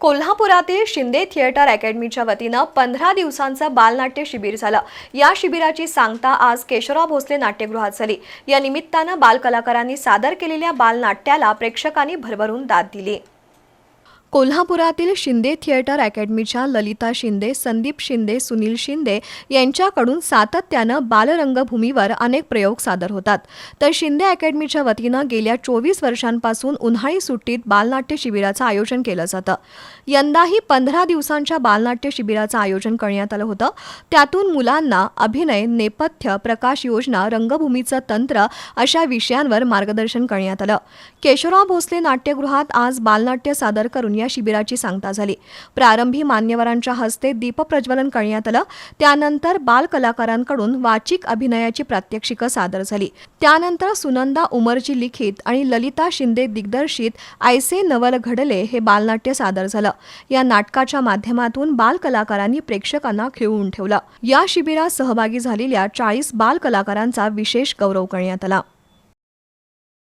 कोल्हापुरातील शिंदे थिएटर अकॅडमीच्या वतीनं पंधरा दिवसांचं बालनाट्य शिबिर झालं. या शिबिराची सांगता आज केशवराव भोसले नाट्यगृहात झाली. या निमित्तानं बालकलाकारांनी सादर केलेल्या बालनाट्याला प्रेक्षकांनी भरभरून दाद दिली. कोल्हापुरातील शिंदे थिएटर अकॅडमीच्या ललिता शिंदे संदीप शिंदे सुनील शिंदे यांच्याकडून सातत्यानं बालरंगभूमीवर अनेक प्रयोग सादर होतात. तर शिंदे अकॅडमीच्या वतीनं गेल्या चोवीस वर्षांपासून उन्हाळी सुट्टीत बालनाट्य शिबिराचं आयोजन केलं जातं. यंदाही पंधरा दिवसांच्या बालनाट्य शिबिराचं आयोजन करण्यात आलं होतं. त्यातून मुलांना अभिनय नेपथ्य प्रकाश योजना रंगभूमीचं तंत्र अशा विषयांवर मार्गदर्शन करण्यात आलं. केशवराव भोसले नाट्यगृहात आज बालनाट्य सादर करून या शिबिराची सांगता झाली. प्रारंभी मान्यवरांच्या हस्ते दीपप्रज्वलन करण्यात आलं. त्यानंतर बाल कलाकारांकडून वाचिक अभिनयाची प्रात्यक्षिकं सादर झाली. त्यानंतर सुनंदा उमरजी लिखित आणि ललिता शिंदे दिग्दर्शित आयसे नवल घडले हे बालनाट्य सादर झालं. या नाटकाच्या माध्यमातून बाल कलाकारांनी प्रेक्षकांना खिळवून ठेवलं. या शिबिरात सहभागी झालेल्या चाळीस बाल कलाकारांचा विशेष गौरव करण्यात आला.